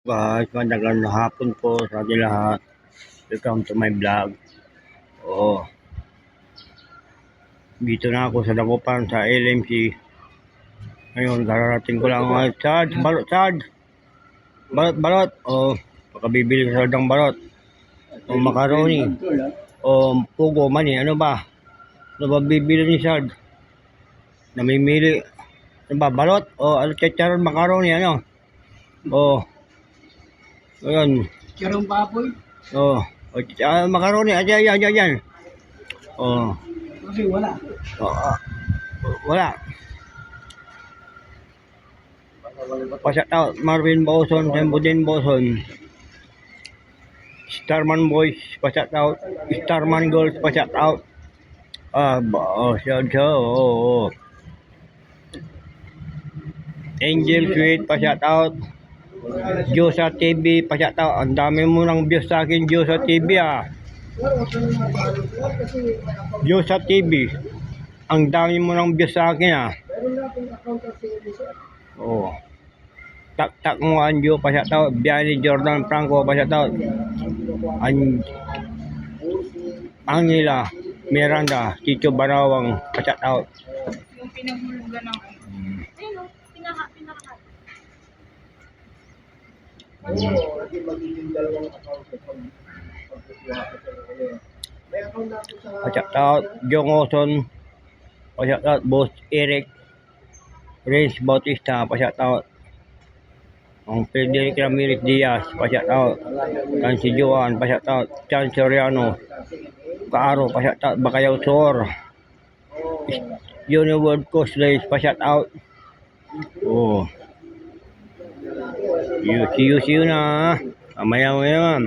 Guys, magandang hapon po sa ating lahat. Welcome to my vlog. Oo. Dito na ako sa Dagupan sa LMC. Ngayon, kararating ko lang mga charge, balot, charge. Balot, balot. O, pakabibili ko sa ng balot. O macaroni. O pugo, mani, ano ba? Ano ba bibili ni Sarge? Namimili. Ano ba, balot? O, ano, chicharon, macaroni, ano? O, Ayan. Charong baboy. Oh. O, ah, macaroni. Ayan, ayan, ayan, ayan. Oh. Kasi wala. oh ah. wala. Pasat out. Marvin Boson, Tembudin Boson. Starman Boys, pasat out. Starman Girls, pasat out. Ah, oh, siya, siya, oh, oh. Angel Sweet, pasat out. Diyos sa TV, pasat out. Ang dami mo ng views sa akin, Diyos sa TV, ah. Diyos sa TV. Ang dami mo ng views sa akin, ah. Oo. Tak tak mo anjo pasat tao Biani Jordan Franco pasat tao An Angela Miranda Chicho Barawang pasat tao yung pinaghulugan ng. Hmm. Ayun o, pinaka, pinaka. Pasat tao Jong Oson. Pasat tao Boss Eric. Prince Bautista pasat tao ang Frederick Ramirez Diaz tao kan si Joan pasat tao Chan Soriano Kaaro tao Bakayaw Sor. Uni World Coast Race pasat out oh you na. Mamaya mamaya